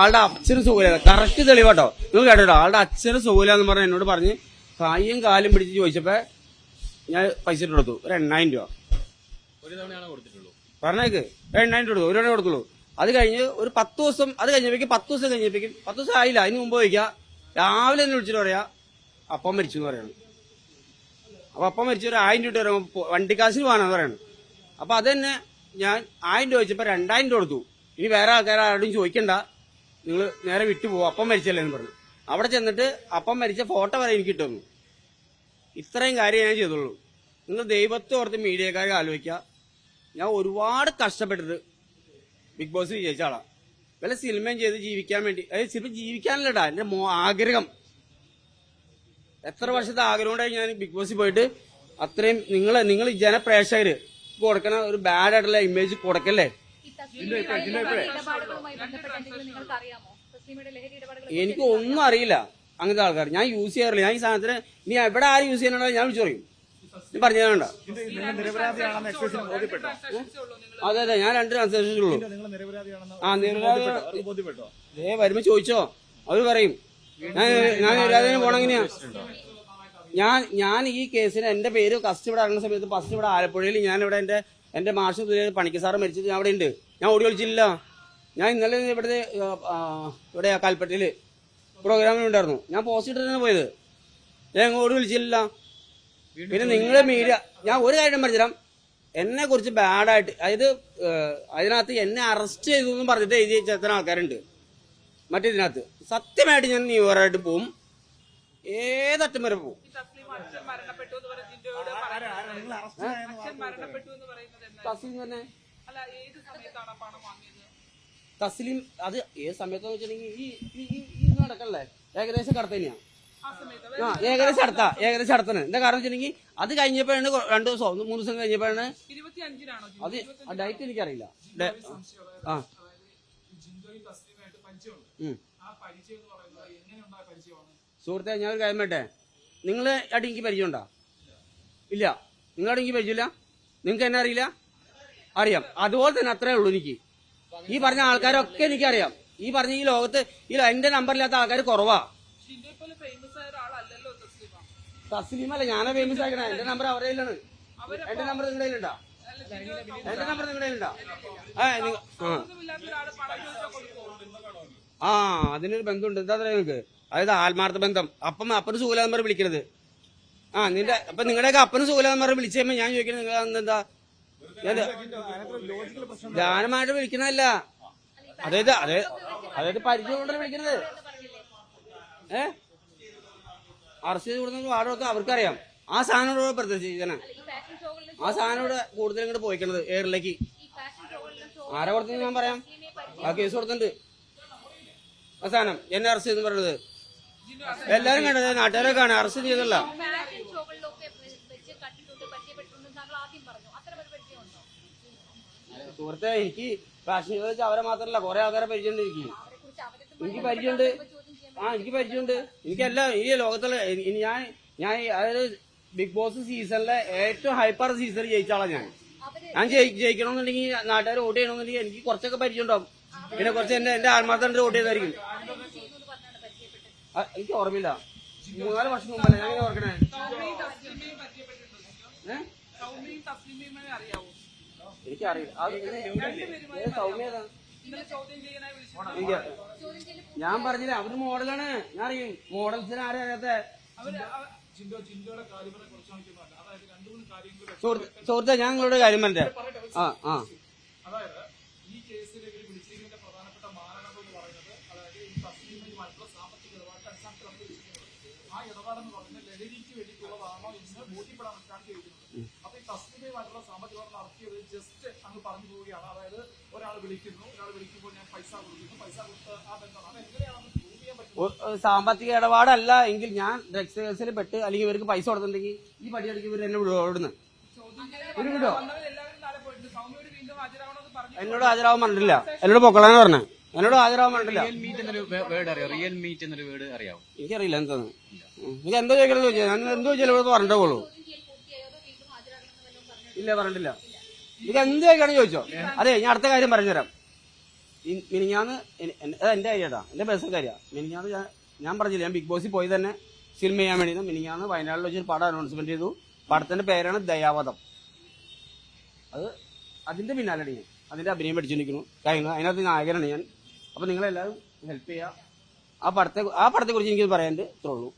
ആളുടെ അച്ഛന് സുഖമില്ല കറക്റ്റ് തെളിവാട്ടോ നിങ്ങൾ കേട്ടോ ആളുടെ അച്ഛന് സുഖമില്ല എന്ന് പറഞ്ഞ് എന്നോട് പറഞ്ഞ് കായും കാലും പിടിച്ച് ചോദിച്ചപ്പോ ഞാൻ പൈസ ഇട്ട് കൊടുത്തു. ഒരു എണ്ണായിരം രൂപ. പറഞ്ഞേക്ക്. എണ്ണായിരം രൂപ ഒരു തവണ കൊടുത്തുള്ളൂ. അത് കഴിഞ്ഞ് ഒരു പത്ത് ദിവസം അത് കഴിഞ്ഞപ്പോഴേക്കും പത്ത് ദിവസം കഴിഞ്ഞപ്പോഴേക്കും പത്ത് ദിവസം ആയില്ല. അതിന് മുമ്പ് ചോദിക്കുക രാവിലെ തന്നെ വിളിച്ചിട്ട് പറയാ അപ്പം മരിച്ചു എന്ന് പറയണം. അപ്പൊ അപ്പം മരിച്ചു ഒരു ആയിരം രൂപ വരുമ്പോ വണ്ടിക്കാശിന് പോകാനെന്ന് പറയണം. അപ്പൊ അത് തന്നെ ഞാൻ ആയിരം രൂപ വെച്ചപ്പോ രണ്ടായിരം രൂപ കൊടുത്തു. ഇനി വേറെ ആൾക്കാർ ആരോടും ചോദിക്കണ്ട. നിങ്ങൾ നേരെ വിട്ടു പോകും അപ്പം മരിച്ചല്ലേ എന്ന് പറഞ്ഞു. അവിടെ ചെന്നിട്ട് അപ്പം മരിച്ച ഫോട്ടോ വരെ എനിക്ക് കിട്ടുന്നു. ഇത്രയും കാര്യം ഞാൻ ചെയ്തുള്ളൂ. നിങ്ങൾ ദൈവത്തെ ഓർത്ത് മീഡിയക്കാരെ ആലോചിക്കുക. ഞാൻ ഒരുപാട് കഷ്ടപ്പെട്ടിട്ട് ബിഗ് ബോസ് വിജയിച്ച ആളാണ് വല്ല സിനിമയും ചെയ്ത് ജീവിക്കാൻ വേണ്ടി അതായത് സിനിമ ജീവിക്കാനല്ലടാ എന്റെ മോ ആഗ്രഹം. എത്ര വർഷത്തെ ആഗ്രഹം കൊണ്ടായി ഞാൻ ബിഗ് ബോസിൽ പോയിട്ട് അത്രയും നിങ്ങൾ നിങ്ങൾ ജനപ്രേക്ഷകര് കൊടുക്കണ ഒരു ബാഡ് ആയിട്ടുള്ള ഇമേജ് കൊടുക്കല്ലേ? ഈ തസ്ലീമയുടെ ഇടപാടുകളുമായി ബന്ധപ്പെട്ട് എന്തെങ്കിലും നിങ്ങൾക്ക് അറിയാമോ? തസ്ലീമയുടെ ലഹരി ഇടപാടുകൾ എനിക്ക് ഒന്നും അറിയില്ല അങ്ങനത്തെ ആൾക്കാർ ഞാൻ യൂസ് ചെയ്യാറില്ല. ഞാൻ ഈ സാധനത്തിന് ഇനി എവിടെ ആര് യൂസ് ചെയ്യണോ ഞാൻ വിളിച്ചു പറയും. ഞാൻ പറഞ്ഞു തരണ്ട നിങ്ങൾ നിരപരാധിയാണെന്ന് എക്സൈസിന് ബോധ്യപ്പെട്ടോ? അതെ അതെ. ഞാൻ രണ്ട് ട്രാൻസാക്ഷനുള്ളൂ ആ നിരപരാധി ഏ വരുമ്പോ ചോദിച്ചോ? അവർ പറയും. ഞാൻ ഞാൻ നിരപരാധിനെ പോണെങ്ങനെയാ? ഞാൻ ഞാൻ ഈ കേസിന് എന്റെ പേര് കസ്റ്റ് ഇവിടെ ഇറങ്ങുന്ന സമയത്ത് ഫസ്റ്റ് ഇവിടെ ആലപ്പുഴയിൽ ഞാൻ ഇവിടെ എന്റെ എന്റെ മാഷ് പണിക്ക് സാറ് മരിച്ചത് ഞാൻ അവിടെ ഉണ്ട്. ഞാൻ ഓടി കളിച്ചില്ല. ഞാൻ ഇന്നലെ ഇവിടുത്തെ ഇവിടെ കൽപ്പറ്റയിൽ പ്രോഗ്രാമിനുണ്ടായിരുന്നു ഞാൻ പോസ്റ്റ് ഇട്ടിട്ടാണ് പോയത്. ഞാൻ ഓടി വിളിച്ചില്ല പിന്നെ നിങ്ങളെ മീഡിയ ഞാൻ ഒരു കാര്യം പറഞ്ഞുതരാം എന്നെ കുറിച്ച് ബാഡായിട്ട് അതായത് അതിനകത്ത് എന്നെ അറസ്റ്റ് ചെയ്തു എന്ന് പറഞ്ഞിട്ട് എഴുതി വെച്ച ആൾക്കാരുണ്ട്. മറ്റേതിനകത്ത് സത്യമായിട്ട് ഞാൻ ന്യൂയറായിട്ട് പോവും. ഏതറ്റം വരെ പോവും. അച്ഛൻ മരണപ്പെട്ടു എന്ന് പറഞ്ഞ ജിൻഡോയോട് പറയുന്നത് നിങ്ങൾ അറസ്റ്റ് അച്ഛൻ മരണപ്പെട്ടു എന്ന് പറയുന്നത് എന്നാ തസ്ലീം തന്നെ അല്ല ഏത് സമയത്താണ് ആ പണം വാങ്ങിയത്? തസ്ലീം അത് ഏത് സമയത്തെന്ന് വെച്ചിട്ടുണ്ടെങ്കിൽ ഈ നടക്കല്ലേ? ഏകദേശം കടത്ത ആ സമയത്ത് ഏകദേശം അടുത്താ ഏകദേശം അടുത്തന്നെ എന്താ കാരണം വെച്ചിട്ടുണ്ടെങ്കിൽ അത് കഴിഞ്ഞപ്പോഴാണ് രണ്ടു ദിവസം ഒന്ന് മൂന്ന് ദിവസം കഴിഞ്ഞപ്പോഴാണ് അത് ആ ഡേറ്റ് എനിക്കറിയില്ല. ആ. സുഹൃത്തെ ഞാൻ ഒരു കാര്യം വേട്ടെ നിങ്ങൾ അടി എനിക്ക് പരിചയമുണ്ടോ? ഇല്ല. നിങ്ങളുടെ എനിക്ക് പരിചയമില്ല. നിങ്ങൾക്ക് എന്നെ അറിയില്ല? അറിയാം. അതുപോലെ തന്നെ അത്രേ ഉള്ളൂ എനിക്ക്. ഈ പറഞ്ഞ ആൾക്കാരൊക്കെ എനിക്കറിയാം. ഈ പറഞ്ഞ ഈ ലോകത്ത് ഈ എന്റെ നമ്പറില്ലാത്ത ആൾക്കാർ കുറവാ. തസ്ലീം തസ്ലീമല്ല ഞാനാ ഫേമസ് ആക്കണേ. എന്റെ നമ്പർ അവരുടെ കയ്യിലാണ്. എന്റെ നമ്പർ നിങ്ങളുടെ കയ്യിലുണ്ടോ? എന്റെ നമ്പർ നിങ്ങളുടെ കയ്യിലുണ്ടോ? ആ അതിനൊരു ബന്ധമുണ്ട്. എന്താ പറയാ അതായത് ആത്മാർത്ഥ ബന്ധം. അപ്പം അപ്പന് സുഖലാന്ന് പറഞ്ഞ് വിളിക്കരുത്. ആ നിന്റെ അപ്പൊ നിങ്ങളുടെയൊക്കെ അപ്പന് സുഖലാന്ന് പറഞ്ഞ് വിളിച്ചു കഴിയുമ്പോൾ ഞാൻ ചോദിക്കുന്നത് നിങ്ങൾ ഞാൻ ധ്യാനമായിട്ട് വിളിക്കണല്ല അതായത് അതായത് അതായത് പരിചയമുണ്ടല്ലോ വിളിക്കണത് ഏ? അറസ്റ്റ് ചെയ്ത് കൊടുക്കുന്ന വാടകയൊക്കെ അവർക്കറിയാം. ആ സാധനോട് ഷോകളിലും ആ സാധനോട് കൂടുതൽ ഇങ്ങോട്ട് പോയിക്കണത് എയറിലേക്ക് ആരെ കൊടുത്തെന്ന് ഞാൻ പറയാം? ആ കേസ് കൊടുത്തിട്ടുണ്ട്. സാധനം. എന്നെ അറസ്റ്റ് ചെയ്തെന്ന് പറയുന്നത്. എല്ലാരും കണ്ടത് നാട്ടുകാരൊക്കെ ആണ് അറസ്റ്റ് ചെയ്തല്ല സുഹൃത്തെ എനിക്ക് ഫാഷൻ ചോദിച്ച അവരെ മാത്രമല്ല കുറെ ആൾക്കാരെ പരിചയമുണ്ട് എനിക്ക്. എനിക്ക് പരിചയമുണ്ട്. ആ എനിക്ക് പരിചയമുണ്ട്. എനിക്കെല്ലാം ഈ ലോകത്തുള്ള ഞാൻ ഞാൻ അതായത് ബിഗ് ബോസ് സീസണിലെ ഏറ്റവും ഹൈപ്പർ സീസൺ ജയിച്ച ആളാ ഞാൻ. ഞാൻ ജയിക്കണമെന്നുണ്ടെങ്കിൽ നാട്ടുകാർ വോട്ട് ചെയ്യണമെന്നുണ്ടെങ്കിൽ എനിക്ക് കുറച്ചൊക്കെ പരിചയം ഉണ്ടാവും പിന്നെ കുറച്ച് എന്റെ എന്റെ ആത്മാർത്ഥം വോട്ട് ചെയ്തായിരിക്കും. എനിക്ക് ഓർമ്മയില്ല. മൂന്നാൽ വർഷം മുമ്പല്ലേ? ഞാൻ ഓർക്കണേ. എനിക്കറിയില്ല. ഞാൻ പറഞ്ഞില്ല അവർ മോഡലാണ്. ഞാൻ അറിയും. മോഡൽസിന് ആരും അറിയാത്ത സുഹൃത്തെ ഞാൻ നിങ്ങളുടെ കാര്യം പറഞ്ഞ ആ ആ അതായത് ഈ കേസിൽ ഇവർ വിളിച്ചിരിക്കുന്നതിന്റെ പ്രധാനപ്പെട്ട മാനദണ്ഡം എന്ന് പറയുന്നത് അതായത് ഈ തസ്ലീമയുമായിട്ടുള്ള സാമ്പത്തിക ഇടപാടിന്റെ അടിസ്ഥാനത്തിലാണ് വിളിച്ചിരിക്കുന്നത് ആ ഇടപാടെന്ന് പറയുന്നത് ലഹരിക്ക് വേണ്ടിയിട്ടുള്ളതാണോ എന്ന് സ്റ്റാർട്ട് ചോദിക്കുന്നത് അപ്പൊ ഈ തസ്ലീമയുമായിട്ടുള്ള സാമ്പത്തിക ഇടപാട് നടത്തിയത് ജസ്റ്റ് അങ്ങ് പറഞ്ഞു പോവുകയാണ്. അതായത് ഒരാൾ വിളിക്കുന്നു. ഒരാൾ വിളിക്കുമ്പോൾ ഞാൻ പൈസ കൊടുക്കുന്നു. പൈസ കൊടുത്ത് ആ ബന്ധമാണ്. അത് എങ്ങനെയാണ് പ്രൂവ് ചെയ്യാൻ പറ്റുന്നത് ഒരു സാമ്പത്തിക ഇടപാടല്ല എങ്കിൽ ഞാൻ ഡ്രഗ്സ് കേസിൽ പെട്ട് അല്ലെങ്കിൽ ഇവർക്ക് പൈസ കൊടുത്തിട്ടുണ്ടെങ്കിൽ ഈ പടി പടിയടിക്ക് ഇവർ എന്നെ വിടുവോ അവിടുന്ന്? ഇവർ വിടോ എന്നോട് ഹാജരാവാൻ പറഞ്ഞിട്ടില്ല. എന്നോട് പൊക്കളാന്ന് പറഞ്ഞു. എന്നോട് ഹാജരാവാൻ പറഞ്ഞിട്ടില്ല. റിയൽ മീറ്റ് എന്നൊരു വേർഡ് അറിയാം? റിയൽ മീറ്റ് എന്നൊരു വേർഡ് അറിയാവോ? എനിക്കറിയില്ല എന്താന്ന് എനിക്ക് എന്തോ ചോദിക്കണം ചോദിച്ചാൽ ഞാൻ എന്തോ ചോദിച്ചാലും ഇവിടെ പറഞ്ഞിട്ടേ ഉള്ളൂ. ഇല്ല പറഞ്ഞിട്ടില്ല. ഇത് എന്ത് ചോദിച്ചോ? അതെ ഞാൻ അടുത്ത കാര്യം പറഞ്ഞുതരാം. മിനിഞ്ഞാന്ന് അത് എന്റെ കാര്യട്ടാ എന്റെ പേഴ്സണൽ കാര്യാ. മിനിഞ്ഞാന്ന് ഞാൻ പറഞ്ഞില്ല ഞാൻ ബിഗ് ബോസിൽ പോയി തന്നെ സിനിമ ചെയ്യാൻ വേണ്ടി മിനിഞ്ഞാന്ന് വയനാട്ടിൽ വെച്ചൊരു പടം അനൗൺസ്മെന്റ് ചെയ്തു. പടത്തിന്റെ പേരാണ് ദയാവധം. അത് അതിന്റെ പിന്നാലെയാണ് ഞാൻ. അതിന്റെ അഭിനയം പഠിച്ചിരിക്കുന്നു കാര്യങ്ങൾ അതിനകത്ത് നായകനാണ് ഞാൻ. അപ്പൊ നിങ്ങളെല്ലാവരും ഹെൽപ്പ് ചെയ്യുക ആ പടത്തെ ആ പടത്തെ കുറിച്ച് എനിക്ക് പറയാൻ ഉള്ളൂ.